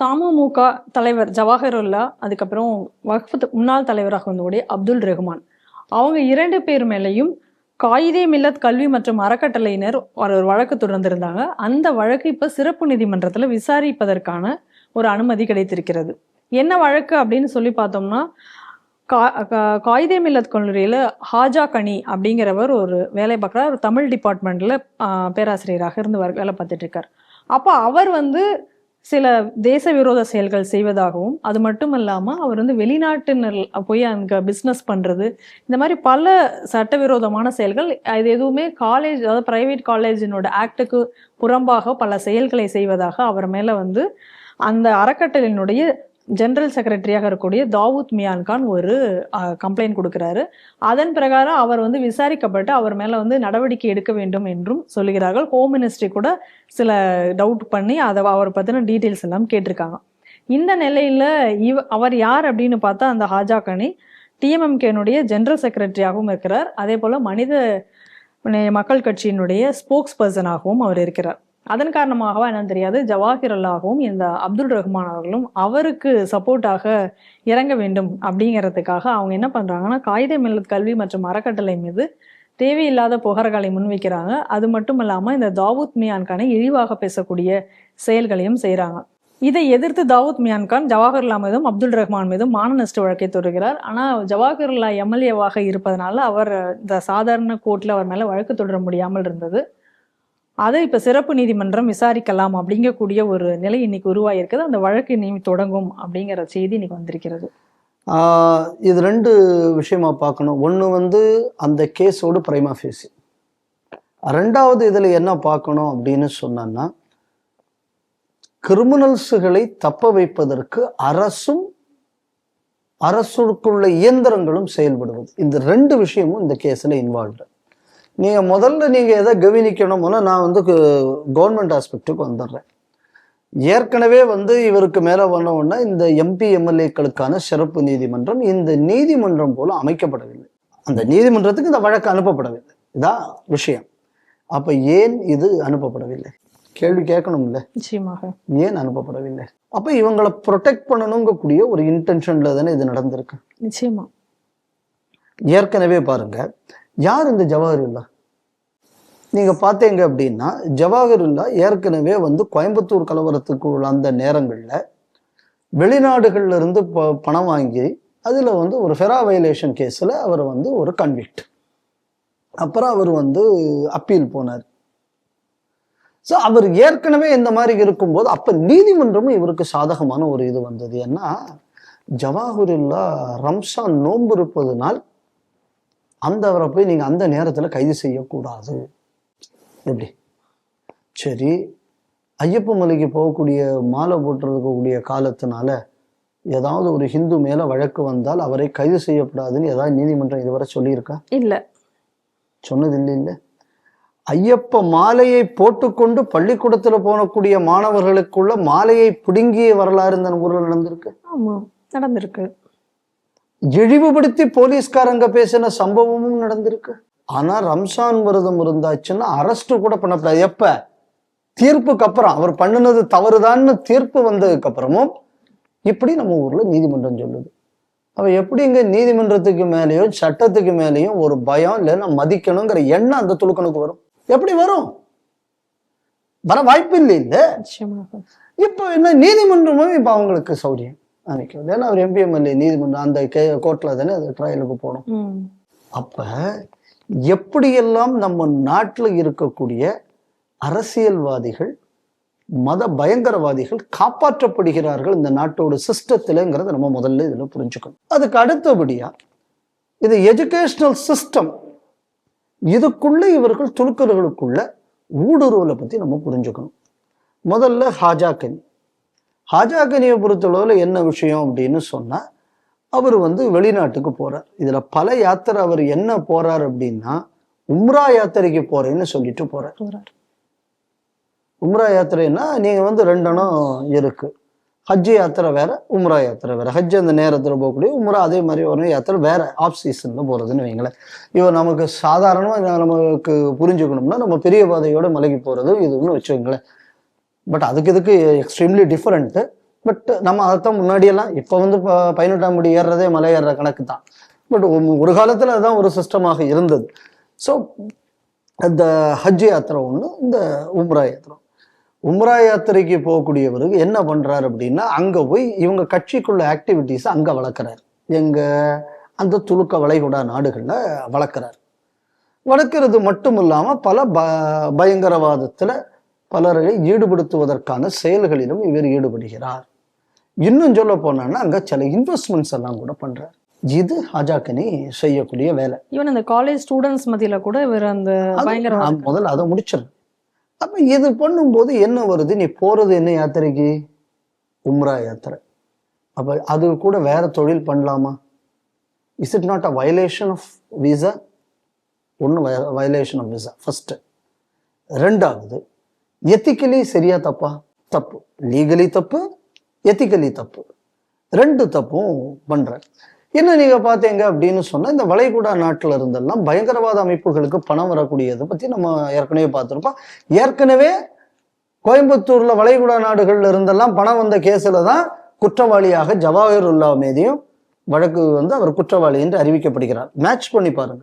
தமமுக தலைவர் ஜவாஹருல்லா அதுக்கப்புறம் வக்ஃபத் முன்னாள் தலைவராக வந்தோடைய அப்துல் ரஹ்மான் அவங்க இரண்டு பேர் மேலேயும் காயிதே மில்லத் கல்வி மற்றும் அறக்கட்டளையினர் ஒரு ஒரு வழக்கு தொடர்ந்திருந்தாங்க. அந்த வழக்கு இப்போ சிறப்பு நீதிமன்றத்தில் விசாரிப்பதற்கான ஒரு அனுமதி கிடைத்திருக்கிறது. என்ன வழக்கு அப்படின்னு சொல்லி பார்த்தோம்னா கா காயிதே மில்லத் கல்லூரியில் ஹாஜா கனி அப்படிங்கிறவர் ஒரு வேலை பார்க்குறார். ஒரு தமிழ் டிபார்ட்மெண்ட்டில் பேராசிரியராக இருந்து வேலை பார்த்துட்டு இருக்கார். அப்போ அவர் வந்து சில தேச விரோத செயல்கள் செய்வதாகவும் அது மட்டும் இல்லாமல் அவர் வந்து வெளிநாட்டினர் போய் அங்கே பிஸ்னஸ் பண்ணுறது இந்த மாதிரி பல சட்டவிரோதமான செயல்கள் இது எதுவுமே காலேஜ் அதாவது பிரைவேட் காலேஜினோட ஆக்டுக்கு புறம்பாக பல செயல்களை செய்வதாக அவர் மேலே வந்து அந்த அறக்கட்டளையினுடைய ஜெனரல் செக்ரட்டரியாக இருக்கக்கூடிய தாவூத் மியான் கான் ஒரு கம்ப்ளைண்ட் கொடுக்குறாரு. அதன் பிரகாரம் அவர் வந்து விசாரிக்கப்பட்டு அவர் மேலே வந்து நடவடிக்கை எடுக்க வேண்டும் என்றும் சொல்லுகிறார்கள். ஹோம் மினிஸ்ட்ரி கூட சில டவுட் பண்ணி அதை அவரை பற்றின டீட்டெயில்ஸ் எல்லாம் கேட்டிருக்காங்க. இந்த நிலையில் இவ அவர் யார் அப்படின்னு பார்த்தா அந்த ஹாஜா கனி டிஎம்எம்கேனுடைய ஜெனரல் செக்ரட்டரியாகவும் இருக்கிறார். அதே போல் மனித மக்கள் கட்சியினுடைய ஸ்போக்ஸ் பர்சனாகவும் அவர் இருக்கிறார். அதன் காரணமாகவா என்னன்னு தெரியாது. ஜவாஹிர் இந்த அப்துல் ரஹ்மான் அவர்களும் அவருக்கு சப்போர்ட்டாக இறங்க வேண்டும் அப்படிங்கிறதுக்காக அவங்க என்ன பண்ணுறாங்கன்னா காகித மில்லத் கல்வி மற்றும் அறக்கட்டளை மீது தேவையில்லாத புகார்களை முன்வைக்கிறாங்க. அது மட்டும் இல்லாமல் இந்த தாவூத் மியான்கானை இழிவாக பேசக்கூடிய செயல்களையும் செய்கிறாங்க இதை எதிர்த்து தாவூத் மியான்கான் ஜவஹர்லா ஜவாஹர்லா மீதும் அப்துல் ரஹ்மான் மீதும் மானநஷ்ட வழக்கை தொடர்கிறார் ஆனால் ஜவாஹர்லா எம்எல்ஏவாக இருப்பதனால அவர் இந்த சாதாரண கோர்ட்டில் அவர் மேலே வழக்கு தொடர முடியாமல் இருந்தது. அதை இப்போ சிறப்பு நீதிமன்றம் விசாரிக்கலாம் அப்படிங்கக்கூடிய ஒரு நிலை இன்னைக்கு உருவாகிருக்குது அந்த வழக்கு இனி தொடங்கும் அப்படிங்கிற செய்தி இன்னைக்கு வந்திருக்கிறது. இது ரெண்டு விஷயமா பார்க்கணும். ஒன்று வந்து அந்த கேஸோடு பிரைமா ஃபேஸி ரெண்டாவது இதில் என்ன பார்க்கணும் அப்படின்னு சொன்னோன்னா கிரிமினல்ஸுகளை தப்ப வைப்பதற்கு அரசும் அரசுக்குள்ள இயந்திரங்களும் செயல்படுவது. இந்த ரெண்டு விஷயமும் இந்த கேஸில் இன்வால்வ்டு நீங்கள் முதல்ல நீங்கள் எதை கவனிக்கணும்னா நான் வந்து கவர்மெண்ட் ஆஸ்பெக்ட்டுக்கு வந்துடுறேன். ஏற்கனவே வந்து இவருக்கு மேலே வந்தவுடனே இந்த எம்பி எம்எல்ஏக்களுக்கான சிறப்பு நீதிமன்றம் இந்த நீதிமன்றம் போல அமைக்கப்படவில்லை. அந்த நீதிமன்றத்துக்கு இந்த வழக்கு அனுப்பப்படவில்லை. இதான் விஷயம். அப்ப ஏன் இது அனுப்பப்படவில்லை? கேள்வி கேட்கணும்ல. நிச்சயமாக. ஏன் அனுப்பப்படவில்லை? அப்ப இவங்களை ப்ரொடெக்ட் பண்ணணுங்கக்கூடிய ஒரு இன்டென்ஷன்ல தானே இது நடந்திருக்கு. நிச்சயமா. ஏற்கனவே பாருங்க யார் இந்த ஜவஹர்லா நீங்க பார்த்தீங்க அப்படின்னா ஜவஹர்லா ஏற்கனவே வந்து கோயம்புத்தூர் கலவரத்துக்கு உள்ள அந்த நேரங்களில் வெளிநாடுகள்ல இருந்து ப- பணம் வாங்கி அதில் வந்து ஒரு ஃபெரா வயலேஷன் கேஸில் அவர் வந்து ஒரு கன்விக்ட் அப்புறம் அவர் வந்து அப்பீல் போனார். ஸோ அவர் ஏற்கனவே இந்த மாதிரி இருக்கும்போது அப்போ நீதிமன்றமும் இவருக்கு சாதகமான ஒரு இது வந்தது. ஏன்னா ஜவாஹருல்லா ரம்சான் நோன்பு இருப்பது நாள் அவரை போய் நீங்க அந்த நேரத்துல கைது செய்யக்கூடாது. எப்படி? சரி ஐயப்ப மலைக்கு போகக்கூடிய மாலை போட்டுறதுக்கூடிய காலத்தினால ஏதாவது ஒரு ஹிந்து மேல வழக்கு வந்தால் அவரை கைது செய்யக்கூடாதுன்னு ஏதாவது நீதிமன்றம் இதுவரை சொல்லியிருக்கா? இல்ல. சொன்னது இல்லை இல்லை. ஐயப்ப மாலையை போட்டுக்கொண்டு பள்ளிக்கூடத்துல போகக்கூடிய மாணவர்களுக்குள்ள மாலையை பிடுங்கிய வரலாறு இந்த ஊர்ல நடந்திருக்கு? ஆமா நடந்திருக்கு. இழிவுபடுத்தி போலீஸ்காரங்க பேசின சம்பவமும் நடந்திருக்கு. ஆனா ரம்சான் விரதம் இருந்தாச்சுன்னா அரெஸ்ட் கூட பண்ணக்கூடாது. எப்ப? தீர்ப்புக்கு அப்புறம். அவர் பண்ணினது தவறுதான்னு தீர்ப்பு வந்ததுக்கு அப்புறமும் இப்படி நம்ம ஊர்ல நீதிமன்றம் சொல்லுது. அவ எப்படிங்க நீதிமன்றத்துக்கு மேலேயும் சட்டத்துக்கு மேலேயும் ஒரு பயம் இல்லைன்னா மதிக்கணுங்கிற எண்ணம் அந்த துலுக்கனுக்கு வரும். எப்படி வரும்? வர வாய்ப்பு இல்லை இல்ல இப்போ என்ன நீதிமன்றமும் இப்போ அவங்களுக்கு சௌரியம். நினைக்கிறது ஏன்னா அவர் எம்பிஎம்எல்ஏ நீதிமன்றம் அந்த கே கோர்ட்டில் தானே அது ட்ரையலுக்கு போகணும் ம். அப்ப எப்படியெல்லாம் நம்ம நாட்டில் இருக்கக்கூடிய அரசியல்வாதிகள் மத பயங்கரவாதிகள் காப்பாற்றப்படுகிறார்கள் இந்த நாட்டோட சிஸ்டத்திலங்கிறத நம்ம முதல்ல இதில் புரிஞ்சுக்கணும். அதுக்கு அடுத்தபடியா இது எஜுகேஷனல் சிஸ்டம் இதுக்குள்ள இவர்கள் துணுக்கர்களுக்குள்ள ஊடுருவலை பத்தி நம்ம புரிஞ்சுக்கணும். முதல்ல ஹாஜாக்கனி ஹாஜாக்கனியை பொறுத்தளவில் என்ன விஷயம் அப்படின்னு சொன்னா அவர் வந்து வெளிநாட்டுக்கு போறார். இதுல பல யாத்திரை அவர் என்ன போறார் அப்படின்னா உம்ரா யாத்திரைக்கு போறேன்னு சொல்லிட்டு போறார். போறார். உம்ரா யாத்திரைன்னா நீங்க வந்து ரெண்டெண்ணம் இருக்கு. ஹஜ் யாத்திரை வேற உம்ரா யாத்திரை வேற. ஹஜ் அந்த நேரத்துல போகக்கூடிய உம்ரா அதே மாதிரி ஒரு யாத்திரை வேற ஆஃப் சீசன்ல போறதுன்னு வைங்களேன். இவர் நமக்கு சாதாரணமா இதை நமக்கு புரிஞ்சுக்கணும்னா நம்ம பெரிய பாதையோட மலைக்கு போறது இது ஒன்று வச்சுக்கோங்களேன். பட் அதுக்கு இதுக்கு எக்ஸ்ட்ரீம்லி டிஃப்ரெண்ட்டு பட் நம்ம அதைத்தான் முன்னாடியெல்லாம் இப்போ வந்து ப- பதினெட்டாம் படி ஏறுறதே மலை ஏறுற கணக்கு தான் பட் ஒரு காலத்தில் அதுதான் ஒரு சிஸ்டமாக இருந்தது. ஸோ இந்த ஹஜ் யாத்திரை ஒன்று இந்த உம்ரா யாத்திரை. உம்ரா யாத்திரைக்கு போகக்கூடியவருக்கு என்ன பண்ணுறாரு அப்படின்னா அங்கே போய் இவங்க கட்சிக்குள்ள ஆக்டிவிட்டீஸை அங்கே வளர்க்குறாரு. எங்கள் அந்த துலுக்க வளைகுடா நாடுகளில் வளர்க்குறாரு. வளர்க்குறது மட்டும் இல்லாமல் பல ப பயங்கரவாதத்தில் பலரை ஈடுபடுத்துவதற்கான செயல்களிலும் இவர் ஈடுபடுகிறார். இன்னும் சொல்ல போனான்னா அங்க சில இன்வெஸ்ட்மெண்ட்ஸ் எல்லாம் கூட பண்றாரு. இது ஹாஜாக்கனி செய்யக்கூடிய வேலை. ஈவன் அந்த காலேஜ் ஸ்டூடெண்ட்ஸ் மத்தியில கூட இவர் அந்த முதல்ல அதை முடிச்சிடும் அப்ப இது பண்ணும்போது என்ன வருது? நீ போறது என்ன யாத்திரைக்கு? உம்ரா யாத்திரை. அப்ப அது கூட வேற தொழில் பண்ணலாமா? Is it not a violation of visa ஒன்று வயலேஷன் ஆஃப் விசா ஃபர்ஸ்ட் ரெண்டாவது எத்திக்கலி சரியா தப்பா? தப்பு. லீகலி தப்பு எத்திக்கலி தப்பு. ரெண்டு தப்பும் பண்ணுறேன் என்ன நீங்க பாத்தீங்க அப்படின்னு சொன்னா இந்த வளைகுடா நாட்டுல இருந்தெல்லாம் பயங்கரவாத அமைப்புகளுக்கு பணம் வரக்கூடியதை பத்தி நம்ம ஏற்கனவே பார்த்துருப்போம் ஏற்கனவே கோயம்புத்தூர்ல வளைகுடா நாடுகள்ல இருந்தெல்லாம் பணம் வந்த கேஸில் தான் குற்றவாளியாக ஜவாஹிருல்லா மீதையும் வழக்கு வந்து அவர் குற்றவாளி என்று அறிவிக்கப்படுகிறார். மேட்ச் பண்ணி பாருங்க.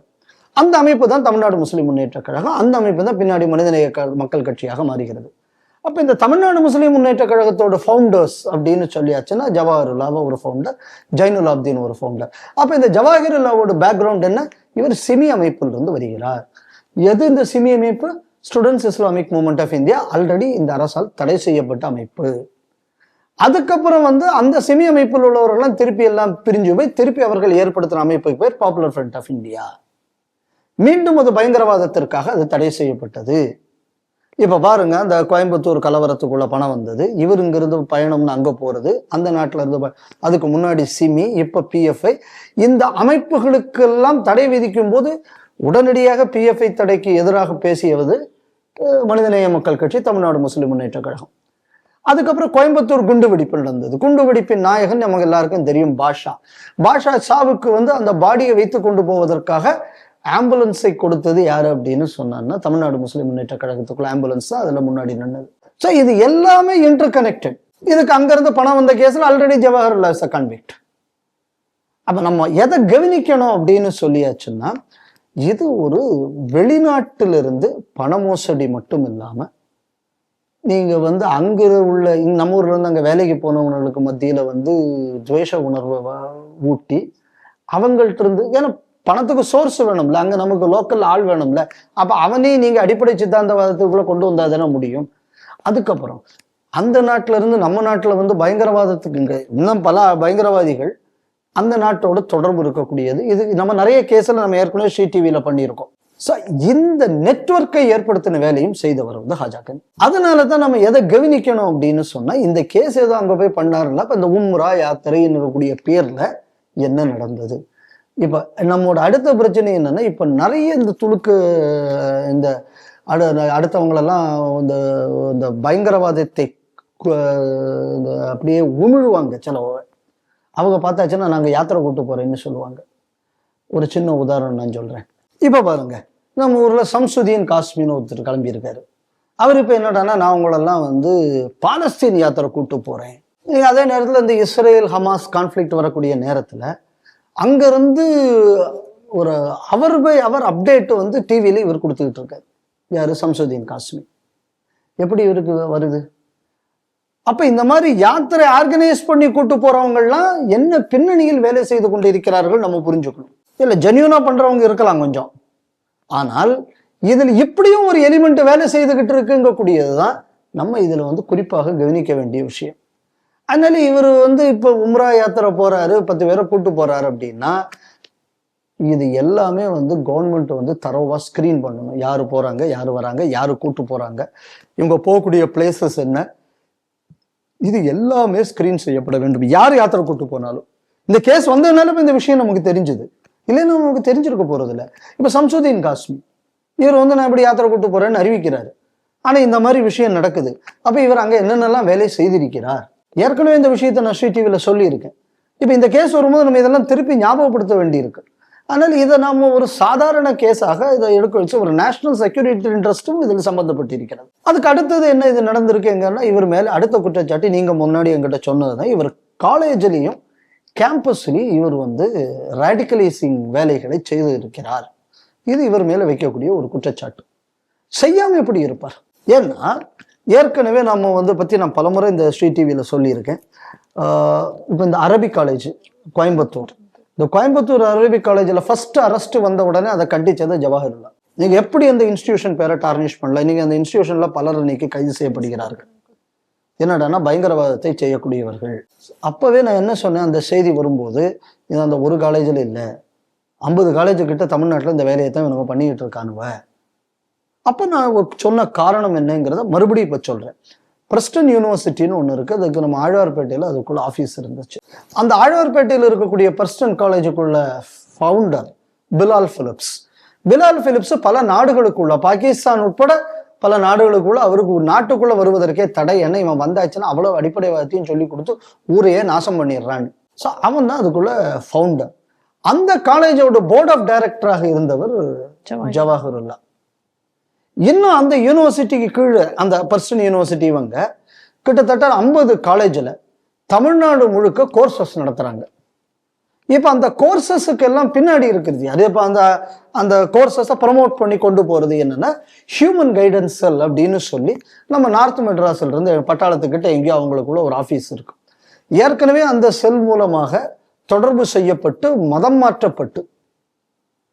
அந்த அமைப்பு தான் தமிழ்நாடு முஸ்லிம் முன்னேற்ற கழகம். அந்த அமைப்பு தான் பின்னாடி மனிதநேய க- மக்கள் கட்சியாக மாறுகிறது. அப்போ இந்த தமிழ்நாடு முஸ்லீம் முன்னேற்ற கழகத்தோட ஃபவுண்டர்ஸ் அப்படின்னு சொல்லியாச்சுன்னா ஜவாஹருல்லாவை ஒரு ஃபவுண்டர் ஜைனுலாப்தீன் ஒரு ஃபவுண்டர் அப்போ இந்த ஜவாஹருல்லாவோட பேக்ரவுண்ட் என்ன? இவர் சிமி அமைப்பிலிருந்து வருகிறார். எது இந்த சிமி அமைப்பு? Students Islamic movement of India already இந்த அரசால் தடை செய்யப்பட்ட அமைப்பு. அதுக்கப்புறம் வந்து அந்த சிமி அமைப்பில் உள்ளவர்கள்லாம் திருப்பி எல்லாம் பிரிஞ்சு போய் திருப்பி அவர்கள் ஏற்படுத்தின அமைப்புக்கு பேர் பாப்புலர் ஃப்ரண்ட் ஆஃப் இந்தியா மீண்டும் அது பயங்கரவாதத்திற்காக அது தடை செய்யப்பட்டது. இப்போ பாருங்க அந்த கோயம்புத்தூர் கலவரத்துக்குள்ள பணம் வந்தது. இவர் இங்கிருந்து பயணம்னு அங்கே போகிறது அந்த நாட்டில் இருந்து ப- அதுக்கு முன்னாடி சிமி இப்போ பிஎஃப்ஐ இந்த அமைப்புகளுக்கெல்லாம் தடை விதிக்கும் போது உடனடியாக பிஎஃப்ஐ தடைக்கு எதிராக பேசியது மனிதநேய மக்கள் கட்சி தமிழ்நாடு முஸ்லிம் முன்னேற்ற கழகம். அதுக்கப்புறம் கோயம்புத்தூர் குண்டு வெடிப்பு நடந்தது. குண்டு வெடிப்பின் நாயகன் நமக்கு எல்லாருக்கும் தெரியும் பாஷா. பாஷா சாவுக்கு வந்து அந்த பாடியை வைத்து கொண்டு போவதற்காக ஆம்புலன்ஸை கொடுத்தது யார் அப்படின்னு சொன்னான்னா தமிழ்நாடு முஸ்லிம் முன்னேற்ற கழகத்துக்குள்ள ஆம்புலன்ஸ் தான் அதில் முன்னாடி நின்னது. ஸோ இது எல்லாமே இன்டர் கனெக்டட் இதுக்கு அங்கேருந்து பணம் வந்த கேஸில் ஆல்ரெடி ஜவஹர்லால் இஸ் கன்விக்ட் அப்போ நம்ம எதை கவனிக்கணும் அப்படின்னு சொல்லியாச்சுன்னா இது ஒரு வெளிநாட்டிலிருந்து பண மோசடி மட்டும் இல்லாமல் நீங்கள் வந்து அங்கே உள்ள நம்ம ஊர்லேருந்து இருந்து வேலைக்கு போனவங்களுக்கு மத்தியில் வந்து துவேஷ உணர்வை ஊட்டி அவங்கள்ட்ட இருந்து ஏன்னா பணத்துக்கு சோர்ஸ் வேணும்ல அங்கே நமக்கு லோக்கல் ஆள் வேணும்ல அப்போ அவனே நீங்கள் அடிப்படை சித்தாந்தவாதத்துக்குள்ளே கொண்டு வந்தால் தானே முடியும். அதுக்கப்புறம் அந்த நாட்டுல இருந்து நம்ம நாட்டில் வந்து பயங்கரவாதத்துக்கு இன்னும் பல பயங்கரவாதிகள் அந்த நாட்டோட தொடர்பு இருக்கக்கூடியது. இது நம்ம நிறைய கேஸில் நம்ம ஏற்கனவே ஷீ பண்ணியிருக்கோம். ஸோ இந்த நெட்வொர்க்கை ஏற்படுத்தின வேலையும் செய்தவர் வந்து ஹாஜாக்கன் அதனால தான் நம்ம எதை கவனிக்கணும் அப்படின்னு சொன்னால் இந்த கேஸ் ஏதோ அங்கே போய் பண்ணாருன்னா இப்போ இந்த உம்ரா யாத்திரைன்னு இருக்கக்கூடிய பேரில் என்ன நடந்தது? இப்போ நம்மோட அடுத்த பிரச்சனை என்னன்னா இப்போ நிறைய இந்த துளுக்கு இந்த அடு அடுத்தவங்களெல்லாம் இந்த இந்த பயங்கரவாதத்தை இந்த அப்படியே உமிழுவாங்க சிலவங்க. அவங்க பார்த்தாச்சுன்னா நாங்கள் யாத்திரை கூட்டு போகிறேன்னு சொல்லுவாங்க. ஒரு சின்ன உதாரணம் நான் சொல்கிறேன் இப்போ பாருங்க நம்ம ஊரில் சம்சுதீன் காஸ்மின்னு ஒருத்தர் கிளம்பியிருக்காரு. அவர் இப்போ என்னடான்னா நான் உங்களெல்லாம் வந்து பாலஸ்தீன் யாத்திரை கூட்டு போகிறேன் அதே நேரத்தில் இந்த இஸ்ரேல் ஹமாஸ் கான்ஃப்ளிக்ட் வரக்கூடிய நேரத்தில் அங்கேருந்து ஒரு அவர் பை அவர் அப்டேட் வந்து டிவியில இவர் கொடுத்துக்கிட்டு இருக்காரு. யார்? சம்சுதீன் காஷ்மி எப்படி இவருக்கு வருது? அப்போ இந்த மாதிரி யாத்திரை ஆர்கனைஸ் பண்ணி கூட்டு போகிறவங்கள்லாம் என்ன பின்னணியில் வேலை செய்து கொண்டு இருக்கிறார்கள் நம்ம புரிஞ்சுக்கணும். இல்லை ஜென்யூனாக பண்ணுறவங்க இருக்கலாம் கொஞ்சம். ஆனால் இதில் இப்படியும் ஒரு எலிமெண்ட் வேலை செய்துகிட்டு இருக்குங்க கூடியதுதான் நம்ம இதில் வந்து குறிப்பாக கவனிக்க வேண்டிய விஷயம். அதனால இவர் வந்து இப்போ உம்ரா யாத்திரை போறாரு பத்து பேரை கூட்டு போறாரு அப்படின்னா இது எல்லாமே வந்து கவர்மெண்ட் வந்து தரவாக ஸ்கிரீன் பண்ணணும். யார் போறாங்க யார் வராங்க யார் கூட்டு போறாங்க இவங்க போகக்கூடிய பிளேசஸ் என்ன இது எல்லாமே ஸ்கிரீன் செய்யப்பட வேண்டும். யார் யாத்திரை கூட்டு போனாலும். இந்த கேஸ் வந்ததுனால இந்த விஷயம் நமக்கு தெரிஞ்சுது. இல்லைன்னா நமக்கு தெரிஞ்சிருக்க போறது இப்போ சம்சுதீன் காஷ்மி இவர் வந்து நான் இப்படி யாத்திரை கூட்டு போறேன்னு அறிவிக்கிறாரு. ஆனால் இந்த மாதிரி விஷயம் நடக்குது. அப்போ இவர் அங்கே என்னென்னலாம் வேலை செய்திருக்கிறார்? ஏற்கனவே இந்த விஷயத்தை நான் ஸ்ரீ டிவியில் சொல்லியிருக்கேன். இப்போ இந்த கேஸ் வரும்போது நம்ம இதெல்லாம் திருப்பி ஞாபகப்படுத்த வேண்டியிருக்கு. ஆனால் இதை நாம் ஒரு சாதாரண கேஸாக இதை எடுக்க வச்சு ஒரு நேஷனல் செக்யூரிட்டி இன்ட்ரெஸ்ட்டும் இதில் சம்மந்தப்பட்டிருக்கிறது அதுக்கு அடுத்தது என்ன இது நடந்திருக்குங்கன்னா இவர் மேலே அடுத்த குற்றச்சாட்டு நீங்கள் முன்னாடி எங்கிட்ட சொன்னது தான் இவர் காலேஜ்லேயும் கேம்பஸ்லேயும் இவர் வந்து ரேடிக்கலைசிங் வேலைகளை செய்து இருக்கிறார் இது இவர் மேலே வைக்கக்கூடிய ஒரு குற்றச்சாட்டு. செய்யாமல் எப்படி இருப்பார்? ஏன்னா ஏற்கனவே நம்ம வந்து பற்றி நான் பலமுறை இந்த ஸ்ரீ டிவியில் சொல்லியிருக்கேன். இப்போ இந்த அரபிக் காலேஜ் கோயம்புத்தூர். இந்த கோயம்புத்தூர் அரபிக் காலேஜில் ஃபஸ்ட்டு அரெஸ்ட் வந்த உடனே அதை கண்டிச்சது ஜவஹர்லா நீங்கள் எப்படி அந்த இன்ஸ்டியூஷன் பேரை டார்னிஷ் பண்ணல நீங்கள் அந்த இன்ஸ்டியூஷனில் பலர் இன்னைக்கு கைது செய்யப்படுகிறார்கள். என்னடான்னா பயங்கரவாதத்தை செய்யக்கூடியவர்கள். அப்போவே நான் என்ன சொன்னேன்? அந்த செய்தி வரும்போது இது அந்த ஒரு காலேஜில் இல்லை. ஐம்பது காலேஜுக்கிட்ட தமிழ்நாட்டில் இந்த வேலையை தான் இவனுங்க பண்ணிக்கிட்டு இருக்கானுவ. அப்போ நான் சொன்ன காரணம் என்னங்கிறத மறுபடியும் இப்போ சொல்கிறேன் பிரஸ்டன் யூனிவர்சிட்டின்னு ஒன்று இருக்குது அதுக்கு நம்ம ஆழ்வார்பேட்டையில் அதுக்குள்ள ஆஃபீஸ் இருந்துச்சு. அந்த ஆழ்வார்பேட்டையில் இருக்கக்கூடிய Preston காலேஜுக்குள்ள founder Bilal Philips Bilal Philips பல நாடுகளுக்குள்ள பாகிஸ்தான் உட்பட பல நாடுகளுக்குள்ள அவருக்கு நாட்டுக்குள்ள வருவதற்கே தடை என்ன இவன் வந்தாச்சுன்னா அவ்வளவு அடிப்படைவாதத்தையும் சொல்லி கொடுத்து ஊரையே நாசம் பண்ணிடுறான்னு ஸோ அவன் தான் அதுக்குள்ள ஃபவுண்டர் அந்த காலேஜோட போர்ட் ஆஃப் டைரக்டராக இருந்தவர் ஜவாஹர். ஜவாஹருல்லா. இன்னும் அந்த யூனிவர்சிட்டிக்கு கீழே அந்த பர்சன் யூனிவர்சிட்டி இவங்க கிட்டத்தட்ட ஐம்பது காலேஜில் தமிழ்நாடு முழுக்க கோர்சஸ் நடத்துகிறாங்க இப்போ அந்த கோர்சஸுக்கு எல்லாம் பின்னாடி இருக்குது. அது இப்போ அந்த அந்த கோர்சஸை ப்ரமோட் பண்ணி கொண்டு போகிறது என்னென்னா ஹியூமன் கைடன்ஸ் செல் அப்படின்னு சொல்லி நம்ம நார்த் மெட்ராஸ்ல இருந்து பட்டாளத்துக்கிட்ட எங்கேயோ அவங்களுக்குள்ள ஒரு ஆஃபீஸ் இருக்கு. ஏற்கனவே அந்த செல் மூலமாக தொடர்பு செய்யப்பட்டு மதம் மாற்றப்பட்டு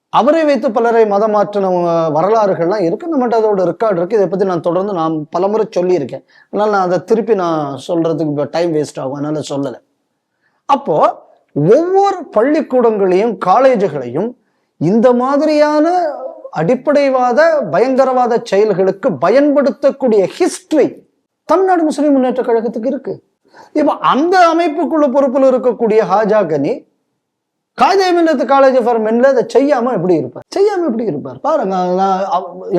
அவரை வைத்து பலரை மதம் மாற்றின வரலாறுகள்லாம் இருக்கு. நம்மகிட்ட அதோட ரெக்கார்டு இருக்கு. இதை பத்தி நான் தொடர்ந்து நான் பலமுறை சொல்லியிருக்கேன். அதனால நான் அதை திருப்பி நான் சொல்றதுக்கு இப்போ டைம் வேஸ்ட் ஆகும். அதனால சொல்லலை. அப்போ ஒவ்வொரு பள்ளிக்கூடங்களையும் காலேஜுகளையும் இந்த மாதிரியான அடிப்படைவாத பயங்கரவாத செயல்களுக்கு பயன்படுத்தக்கூடிய ஹிஸ்டரி தமிழ்நாடு முஸ்லீம் முன்னேற்ற கழகத்துக்கு இருக்கு. இப்போ அந்த அமைப்புக்குள்ள பொறுப்பில் இருக்கக்கூடிய ஹாஜா கனி காயிதே மில்லத்து காலேஜ் ஃபார் மென்ல அதை செய்யாமல் எப்படி இருப்பார்? செய்யாமல் எப்படி இருப்பார்? பாருங்க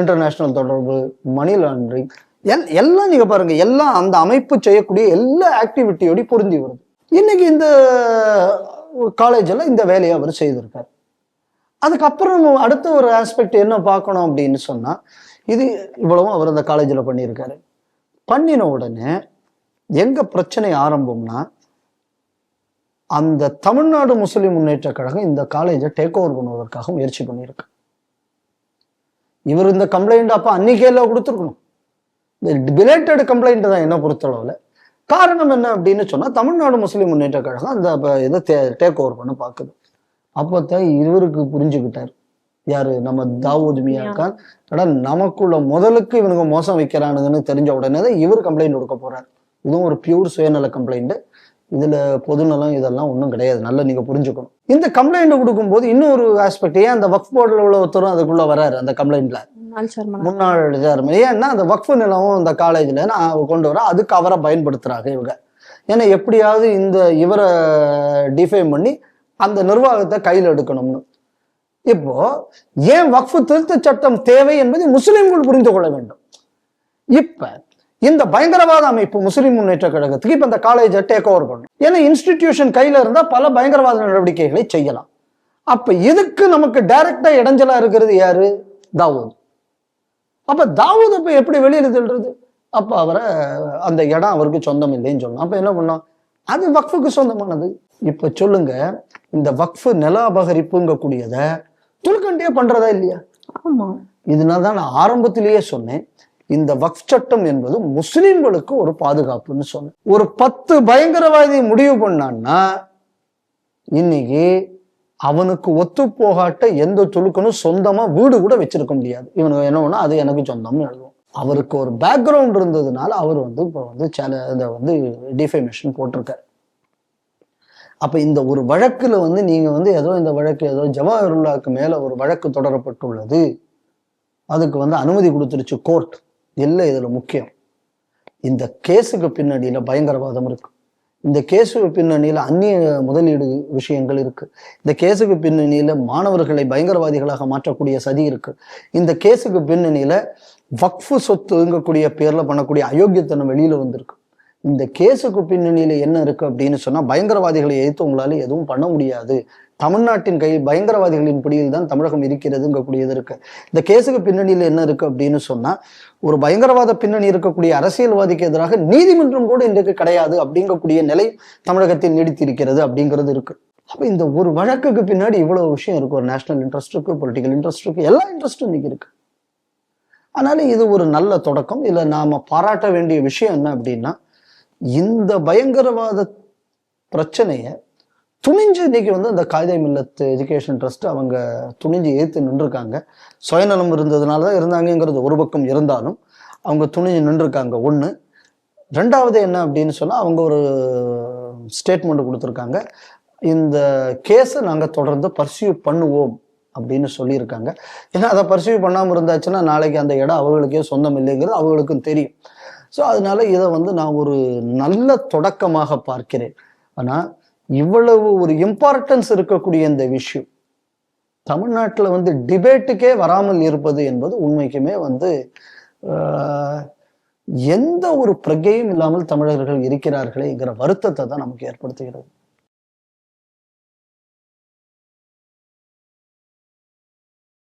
இன்டர்நேஷனல் தொடர்பு மணி லாண்டரிங் எல் எல்லாம் நீங்கள் பாருங்க எல்லாம் அந்த அமைப்பு செய்யக்கூடிய எல்லா ஆக்டிவிட்டியோடய பொருந்தி வருது. இன்னைக்கு இந்த காலேஜில் இந்த வேலையை அவர் செய்திருக்கார். அதுக்கப்புறம் அடுத்த ஒரு ஆஸ்பெக்ட் என்ன பார்க்கணும் அப்படின்னு சொன்னால் இது இவ்வளவும் அவர் அந்த காலேஜில் பண்ணியிருக்காரு. பண்ணின உடனே எங்கே பிரச்சனை ஆரம்பம்னா அந்த தமிழ்நாடு முஸ்லிம் முன்னேற்ற கழகம் இந்த காலேஜை டேக் ஓவர் பண்ணுவதற்காக முயற்சி பண்ணியிருக்கு. இவர் இந்த கம்ப்ளைண்ட் அப்ப அன்னைக்கே எல்லாம் கொடுத்துருக்கணும். இந்த பிலேட்டட் கம்ப்ளைண்ட் தான் என்ன பொறுத்தளவுல. காரணம் என்ன அப்படின்னு சொன்னா தமிழ்நாடு முஸ்லிம் முன்னேற்ற கழகம் அந்த இதை டேக் ஓவர் பண்ண பார்க்குது. அப்போதான் இவருக்கு புரிஞ்சுக்கிட்டார். யாரு? நம்ம தாவூத் மியா கான். அட நமக்குள்ள முதலுக்கு இவனுங்க மோசம் வைக்கிறானுங்கன்னு தெரிஞ்ச உடனே தான் இவர் கம்ப்ளைண்ட் கொடுக்க போறார். இதுவும் ஒரு பியூர் சுயநல கம்ப்ளைண்ட் இதுல பொதுநலம் இதெல்லாம் ஒன்றும் கிடையாது. நல்லா நீங்க புரிஞ்சுக்கணும். இந்த கம்ப்ளைண்ட் கொடுக்கும்போது இன்னொரு ஆஸ்பெக்ட் ஏன் அந்த வக்ஃப் போர்டில் உள்ள ஒருத்தரும் அதுக்குள்ள வராரு அந்த சர்மனா முன்னாள் சேர்மன் ஏன்னா அந்த வக்ஃபு நிலமும் இந்த காலேஜ்ல நான் கொண்டு வர அதுக்கு அவரை பயன்படுத்துறாங்க இவங்க. ஏன்னா எப்படியாவது இந்த இவரை டிஃபைன் பண்ணி அந்த நிர்வாகத்தை கையில் எடுக்கணும்னு. இப்போ ஏன் வக்ஃபு திருத்த சட்டம் தேவை என்பதை முஸ்லிம்கள் புரிந்து கொள்ள வேண்டும். இப்ப இந்த பயங்கரவாத அமைப்பு முஸ்லிம் முன்னேற்ற கழகத்துக்கு இப்ப இந்த காலேஜை டேக் ஓவர் பண்ணும். ஏன்னா இன்ஸ்டிடியூஷன் கையில இருந்தா பல பயங்கரவாத நடவடிக்கைகளை செய்யலாம். அப்ப இதுக்கு நமக்கு டைரக்டா இடைஞ்சலா இருக்கிறது யாரு? தாவூத். அப்ப தாவூத் அப்ப எப்படி வெளியில தள்ளுறது அப்ப அவரை அந்த இடம் அவருக்கு சொந்தம் இல்லைன்னு சொல்லணும். அப்ப என்ன பண்ணோம்? அது வக்ஃபுக்கு சொந்தமானது. இப்ப சொல்லுங்க இந்த வக்ஃபு நில அபகரிப்புங்கக்கூடியத துளுக்கண்டியா பண்றதா இல்லையா? ஆமா. இதனால தான் நான் ஆரம்பத்திலேயே சொன்னேன். இந்த வக்ஃப் சட்டம் என்பது முஸ்லிம்களுக்கு ஒரு பாதுகாப்புன்னு சொன்னேன். ஒரு பத்து பயங்கரவாதி முடிவு பண்ணான்னா இன்னைக்கு அவனுக்கு ஒத்து போகாட்ட எந்த துளுக்கனும் சொந்தமா வீடு கூட வச்சிருக்க முடியாது. இவனுக்கு என்ன அது எனக்கு சொந்தம்னு எழுதுவோம். அவருக்கு ஒரு பேக்ரவுண்ட் இருந்ததுனால அவர் வந்து இப்போ வந்து சேல இதை வந்து டிஃபைமேஷன் போட்டிருக்காரு. அப்ப இந்த ஒரு வழக்குல வந்து நீங்க வந்து ஏதோ இந்த வழக்கு ஏதோ ஜவாஹருல்லாவுக்கு மேல ஒரு வழக்கு தொடரப்பட்டுள்ளது. அதுக்கு வந்து அனுமதி கொடுத்துருச்சு கோர்ட் இல்லை இதில் முக்கியம். இந்த கேஸுக்கு பின்னணியில் பயங்கரவாதம் இருக்குது இந்த கேஸுக்கு பின்னணியில் அந்நிய முதலீடு விஷயங்கள் இருக்குது இந்த கேஸுக்கு பின்னணியில் மாணவர்களை பயங்கரவாதிகளாக மாற்றக்கூடிய சதி இருக்குது இந்த கேஸுக்கு பின்னணியில் வக்ஃபு சொத்துங்கக்கூடிய பேரில் பண்ணக்கூடிய அயோக்கியத்தனம் வெளியில் வந்திருக்கு. இந்த கேஸுக்கு பின்னணியில என்ன இருக்கு அப்படின்னு சொன்னா பயங்கரவாதிகளை எதிர்த்து உங்களால எதுவும் பண்ண முடியாது. தமிழ்நாட்டின் கையில் பயங்கரவாதிகளின் பிடியில் தான் தமிழகம் இருக்கிறதுங்கக்கூடியது இருக்கு. இந்த கேஸுக்கு பின்னணியில் என்ன இருக்கு அப்படின்னு சொன்னா ஒரு பயங்கரவாத பின்னணி இருக்கக்கூடிய அரசியல்வாதிக்கு எதிராக நீதிமன்றம் கூட இன்றைக்கு கிடையாது அப்படிங்கக்கூடிய நிலை தமிழகத்தில் நீடித்திருக்கிறது அப்படிங்கிறது இருக்கு. அப்ப இந்த ஒரு வழக்குக்கு பின்னாடி இவ்வளவு விஷயம் இருக்கு. ஒரு நேஷனல் இன்ட்ரெஸ்ட் இருக்கு பொலிட்டிக்கல் இன்ட்ரெஸ்ட் இருக்கு எல்லா இன்ட்ரெஸ்டும் இன்னைக்கு இருக்கு. அதனால இது ஒரு நல்ல தொடக்கம். இல்லை நாம பாராட்ட வேண்டிய விஷயம் என்ன அப்படின்னா இந்த பயங்கரவாத பிரச்சனையை துணிஞ்சு இன்னைக்கு வந்து அந்த காயிதே மில்லத்து எஜுகேஷன் ட்ரஸ்ட் அவங்க துணிஞ்சு ஏற்று நின்றுருக்காங்க. சுயநலம் இருந்ததுனால தான் இருந்தாங்கங்கிறது ஒரு பக்கம் இருந்தாலும் அவங்க துணிஞ்சு நின்றுருக்காங்க. ஒன்று ரெண்டாவது என்ன அப்படின்னு சொன்னால் அவங்க ஒரு ஸ்டேட்மெண்ட் கொடுத்துருக்காங்க. இந்த கேஸை நாங்கள் தொடர்ந்து பர்சியூ பண்ணுவோம் அப்படின்னு சொல்லியிருக்காங்க. ஏன்னா அதை பர்சியூ பண்ணாமல் இருந்தாச்சுன்னா நாளைக்கு அந்த இடம் அவங்களுக்கே சொந்தம் இல்லைங்கிறது அவங்களுக்கும் தெரியும். ஸோ அதனால இதை வந்து நான் ஒரு நல்ல தொடக்கமாக பார்க்கிறேன். ஆனால் இவ்வளவு ஒரு இம்பார்ட்டன்ஸ் இருக்கக்கூடிய இந்த விஷயம் தமிழ்நாட்டில் வந்து டிபேட்டுக்கே வராமல் இருப்பது என்பது உண்மைக்குமே வந்து எந்த ஒரு பிரகையும் இல்லாமல் தமிழர்கள் இருக்கிறார்களேங்கிற வருத்தத்தை தான் நமக்கு ஏற்படுத்துகிறது.